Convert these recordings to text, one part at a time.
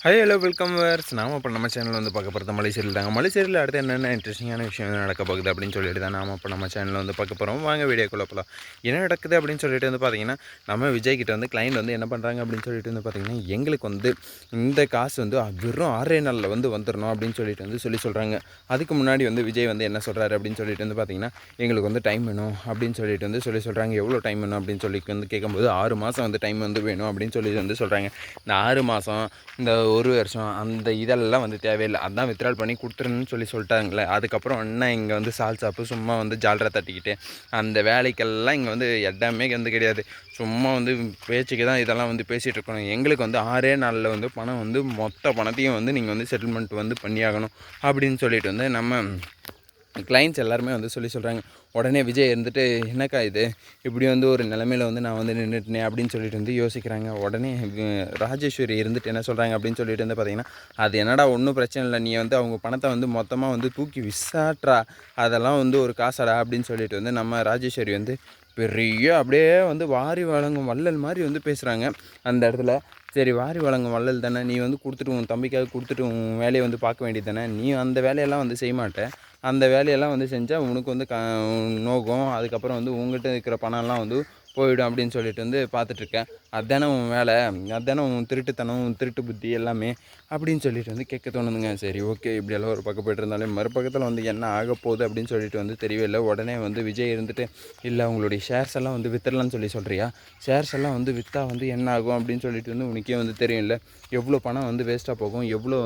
High hello welcome verse நாம் இப்போ நம்ம சேனல் வந்து பார்க்க போகிறது மலைசேரியில் தாங்க. மலை அடுத்து என்னென்ன இன்ட்ரெஸ்டிங்கான விஷயம் நடக்க போகுது அப்படின்னு சொல்லிட்டு தான் நாம் இப்போ நம்ம சேனலில் வந்து பார்க்க போகிறோம் வாங்க வீடியோக்குள்ள போகலாம் என்ன நடக்குது அப்படின்னு சொல்லிட்டு வந்து பார்த்தீங்கன்னா நம்ம விஜய் கிட்ட வந்து கிளைண்ட் வந்து என்ன பண்ணுறாங்க அப்படின்னு சொல்லிட்டு வந்து பார்த்தீங்கன்னா எங்களுக்கு வந்து இந்த காசு வந்து வெறும் ஆறே நாளில் வந்து வந்துடணும் அப்படின்னு சொல்லிட்டு வந்து சொல்லி சொல்கிறாங்க அதுக்கு முன்னாடி வந்து விஜய் வந்து என்ன சொல்கிறாரு அப்படின்னு சொல்லிட்டு வந்து பார்த்தீங்கன்னா எங்களுக்கு வந்து டைம் வேணும் அப்படின்னு சொல்லிட்டு வந்து சொல்லி சொல்கிறாங்க எவ்வளோ டைம் வேணும் அப்படின்னு சொல்லி வந்து கேட்கும்போது ஆறு மாதம் வந்து டைம் வந்து வேணும் அப்படின்னு சொல்லி வந்து சொல்கிறாங்க இந்த ஆறு மாதம் இந்த ஒரு வருஷம் அந்த இதெல்லாம் வந்து தேவையில்லை. அதான் வித்ட்ரால் பண்ணி கொடுத்துருன்னு சொல்லி சொல்லிட்டாங்களே அதுக்கப்புறம் என்ன இங்கே வந்து சால் சாப்பு சும்மா வந்து ஜால்ரா தட்டிக்கிட்டு அந்த வேலைக்கெல்லாம் இங்கே வந்து இடமே வந்து கிடையாது. சும்மா வந்து பேச்சுக்கு தான் இதெல்லாம் வந்து பேசிகிட்டு இருக்கணும். எங்களுக்கு வந்து ஆறே நாளில் வந்து பணம் வந்து மொத்த பணத்தையும் வந்து நீங்கள் வந்து செட்டில்மெண்ட் வந்து பண்ணியாகணும் அப்படின்னு சொல்லிட்டு வந்து நம்ம கிளைண்ட்ஸ் எல்லாருமே வந்து சொல்லி சொல்கிறாங்க உடனே விஜய் இருந்துட்டு என்னக்கா இது? இப்படி வந்து ஒரு நிலமையில வந்து நான் வந்து நின்றுட்டேன் அப்படின்னு சொல்லிட்டு வந்து யோசிக்கிறாங்க. உடனே ராஜேஸ்வரி இருந்துட்டு என்ன சொல்கிறாங்க அப்படின்னு சொல்லிட்டு வந்து பார்த்தீங்கன்னா அது என்னடா ஒன்றும் பிரச்சனை இல்லை. நீ வந்து அவங்க பணத்தை வந்து மொத்தமாக வந்து தூக்கி விசாட்றா. அதெல்லாம் வந்து ஒரு காசாடா? அப்படின்னு சொல்லிட்டு வந்து நம்ம ராஜேஸ்வரி வந்து பெரிய அப்படியே வந்து வாரி வழங்கும் வள்ளல் மாதிரி வந்து பேசுகிறாங்க அந்த இடத்துல சரி வாரி வழங்கும் வள்ளல் தானே. நீ வந்து கொடுத்துட்டு உன் தம்பிக்காக கொடுத்துட்டு உன் வேலையை வந்து பார்க்க வேண்டியது தானே. நீ அந்த வேலையெல்லாம் வந்து செய்ய மாட்டேன் அந்த வேலையெல்லாம் வந்து செஞ்சால் உனக்கு வந்து க நோக்கம் அதுக்கப்புறம் வந்து உங்கள்கிட்ட இருக்கிற பணம்லாம் வந்து போயிடும் அப்படின்னு சொல்லிட்டு வந்து பார்த்துட்ருக்கேன் அதுதானே உன் வேலை. அதுதானே உன் திருட்டுத்தனம் உன் திருட்டு புத்தி எல்லாமே அப்படின்னு சொல்லிட்டு வந்து கேட்க தோணுதுங்க. சரி ஓகே. இப்படியெல்லாம் ஒரு பக்கம் போய்ட்டு இருந்தாலும் மறுபக்கத்தில் வந்து என்ன ஆக போகுது அப்படின்னு சொல்லிட்டு வந்து தெரியவில்லை உடனே வந்து விஜய் இருந்துட்டு இல்லை உங்களுடைய ஷேர்ஸ் எல்லாம் வந்து வித்துடலாம்னு சொல்லி சொல்கிறியா ஷேர்ஸ் எல்லாம் வந்து விற்றா வந்து என்ன ஆகும்? அப்படின்னு சொல்லிட்டு வந்து உனக்கே வந்து தெரியும் இல்லை எவ்வளோ பணம் வந்து வேஸ்ட்டாக போகும்? எவ்வளோ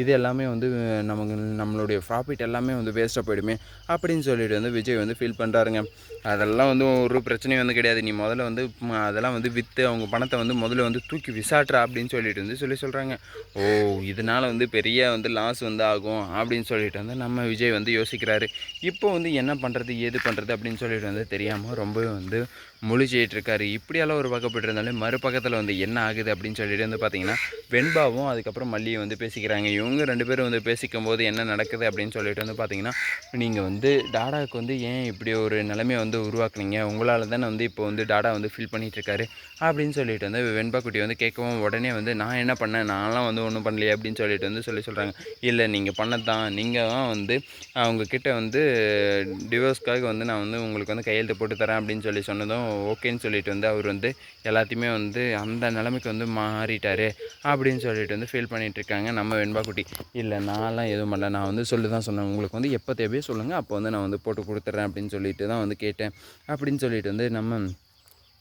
இது எல்லாமே வந்து நமக்கு நம்மளுடைய ப்ராஃபிட் எல்லாமே வந்து வேஸ்ட்டாக போயிடுமே அப்படின்னு சொல்லிட்டு வந்து விஜய் வந்து ஃபீல் பண்ணுறாருங்க அதெல்லாம் வந்து ஒரு பிரச்சனையும் வந்து கிடையாது. நீ முதல்ல வந்து அதெல்லாம் வந்து விற்று அவங்க பணத்தை வந்து முதல்ல வந்து தூக்கி விசாட்டுறா அப்படின்னு சொல்லிட்டு வந்து சொல்லி சொல்கிறாங்க ஓ இதனால் வந்து பெரிய வந்து லாஸ் வந்து ஆகும் அப்படின்னு சொல்லிட்டு வந்து நம்ம விஜய் வந்து யோசிக்கிறாரு. இப்போ வந்து என்ன பண்ணுறது ஏது பண்ணுறது அப்படின்னு சொல்லிட்டு வந்து தெரியாமல் ரொம்பவே வந்து முழிச்சிட்டு இருக்காரு. இப்படியெல்லாம் ஒரு பக்கப்பட்டு இருந்தாலும் மறுபக்கத்தில் வந்து என்ன ஆகுது அப்படின்னு சொல்லிட்டு வந்து பார்த்தீங்கன்னா வெண்பாவும் அதுக்கப்புறம் மல்லியை வந்து பேசிக்கிறாங்க. இவங்க ரெண்டு பேரும் வந்து பேசிக்கும் போது என்ன நடக்குது அப்படின்னு சொல்லிட்டு வந்து பார்த்தீங்கன்னா நீங்கள் வந்து டாடாவுக்கு வந்து ஏன் இப்படி ஒரு நிலைமையை வந்து உருவாக்குனீங்க? உங்களால் தானே வந்து இப்போ வந்து டாடா வந்து ஃபீல் பண்ணிகிட்ருக்காரு அப்படின்னு சொல்லிட்டு வந்து வெண்பாக்குட்டி வந்து கேட்கவும் உடனே வந்து நான் என்ன பண்ணேன்? நான்லாம் வந்து ஒன்றும் பண்ணலையே அப்படின்னு சொல்லிட்டு வந்து சொல்லி சொல்கிறாங்க இல்லை நீங்கள் பண்ணது தான் நீங்கள் தான் வந்து அவங்கக்கிட்ட வந்து டிவோர்ஸ்க்காக வந்து நான் வந்து உங்களுக்கு வந்து கையெழுத்து போட்டு தரேன் அப்படின்னு சொல்லி சொன்னதும் ஓகேன்னு சொல்லிட்டு வந்து அவர் வந்து எல்லாத்தையுமே வந்து அந்த நிலைமைக்கு வந்து மாறிட்டார் அப்படின்னு சொல்லிட்டு வந்து ஃபீல் பண்ணிகிட்டு இருக்காங்க நம்ம வெண்பாக்குட்டி குட்டி இல்லை நான்லாம் எதுவும் பண்ணல. நான் வந்து சொல்லி தான் சொன்னேன். உங்களுக்கு வந்து எப்போ தேவையோ சொல்லுங்கள் அப்போ வந்து நான் வந்து போட்டு கொடுத்துட்றேன் அப்படின்னு சொல்லிட்டு தான் வந்து கேட்டேன். அப்படின்னு சொல்லிட்டு வந்து நம்ம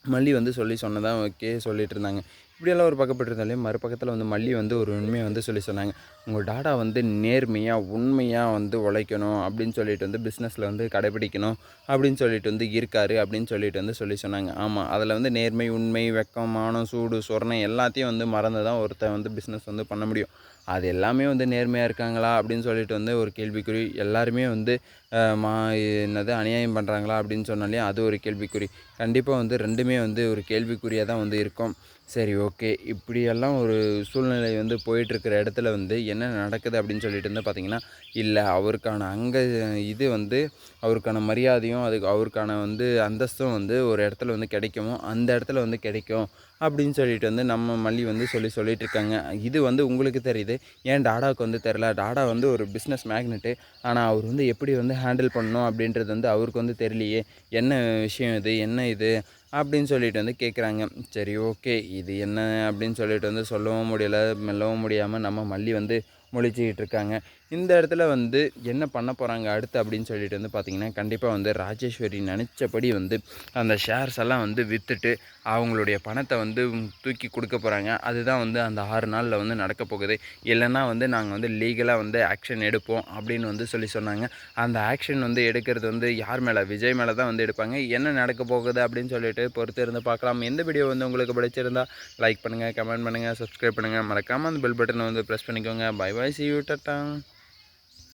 மல்லி வந்து சொல்லி சொன்னதான் ஓகே சொல்லிட்டு இருந்தாங்க. இப்படியெல்லாம் ஒரு பக்கப்பட்டிருந்தாலே மறுபக்கத்தில் வந்து மல்லி வந்து ஒரு உண்மையை வந்து சொல்லி சொன்னாங்க. உங்கள் டாடா வந்து நேர்மையாக உண்மையாக வந்து உழைக்கணும் அப்படின்னு சொல்லிட்டு வந்து பிஸ்னஸில் வந்து கடைபிடிக்கணும் அப்படின்னு சொல்லிட்டு வந்து இருக்கார் அப்படின்னு சொல்லிட்டு வந்து சொல்லி சொன்னாங்க. ஆமாம் அதில் வந்து நேர்மை உண்மை வெக்கம் மானம் சூடு சொரணை எல்லாத்தையும் வந்து மறந்து தான் ஒருத்தன் வந்து பிஸ்னஸ் வந்து பண்ண முடியும். அது எல்லாமே வந்து நேர்மையாக இருக்காங்களா அப்படின்னு சொல்லிட்டு வந்து ஒரு கேள்விக்குறி. எல்லாருமே வந்து மா என்னது அநியாயம் பண்ணுறாங்களா அப்படின்னு சொன்னாலே அது ஒரு கேள்விக்குறி. கண்டிப்பாக வந்து ரெண்டுமே வந்து ஒரு கேள்விக்குறியாக தான் வந்து இருக்கும். சரி ஓகே. இப்படியெல்லாம் ஒரு சூழ்நிலை வந்து போயிட்டுருக்கிற இடத்துல வந்து என்ன நடக்குது அப்படின்னு சொல்லிட்டு வந்து பார்த்திங்கன்னா இல்லை அவருக்கான அங்கே இது வந்து அவருக்கான மரியாதையும் அதுக்கு அவருக்கான வந்து அந்தஸ்தும் வந்து ஒரு இடத்துல வந்து கிடைக்குமோ அந்த இடத்துல வந்து கிடைக்கும் அப்படின்னு சொல்லிட்டு வந்து நம்ம மல்லி வந்து சொல்லி சொல்லிட்டு இருக்காங்க இது வந்து உங்களுக்கு தெரியுது. ஏன் டாடாவுக்கு வந்து தெரில? டாடா வந்து ஒரு பிஸ்னஸ் மேக்னெட்டு ஆனால் அவர் வந்து எப்படி வந்து ஹேண்டில் பண்ணணும் அப்படின்றது வந்து அவருக்கு வந்து தெரியலையே. என்ன விஷயம் இது? என்ன இது? அப்படின்னு சொல்லிட்டு வந்து கேட்குறாங்க சரி ஓகே இது என்ன அப்படின்னு சொல்லிட்டு வந்து சொல்லவும் முடியலை மெல்லவும் முடியாமல் நம்ம மல்லி வந்து முழிச்சிக்கிட்டு இருக்காங்க. இந்த இடத்துல வந்து என்ன பண்ண போகிறாங்க அடுத்து அப்படின்னு சொல்லிட்டு வந்து பார்த்திங்கன்னா கண்டிப்பாக வந்து ராஜேஸ்வரி நினச்சபடி வந்து அந்த ஷேர்ஸ் எல்லாம் வந்து விற்றுட்டு அவங்களுடைய பணத்தை வந்து தூக்கி கொடுக்க போகிறாங்க அதுதான் வந்து அந்த ஆறு நாளில் வந்து நடக்க போகுது. இல்லைன்னா வந்து நாங்கள் வந்து லீகலாக வந்து ஆக்ஷன் எடுப்போம் அப்படின்னு வந்து சொல்லி சொன்னாங்க. அந்த ஆக்ஷன் வந்து எடுக்கிறது வந்து யார் மேலே? விஜய் மேலே தான் வந்து எடுப்பாங்க. என்ன நடக்க போகுது அப்படின்னு சொல்லிட்டு பொறுத்து இருந்து பார்க்கலாம். எந்த வீடியோ வந்து உங்களுக்கு பிடிச்சிருந்தா லைக் பண்ணுங்கள் கமெண்ட் பண்ணுங்கள் சப்ஸ்கிரைப் பண்ணுங்கள் மறக்காமல் அந்த பெல் பட்டனை வந்து ப்ரெஸ் பண்ணிக்கோங்க. Bye bye see you டட்டாங்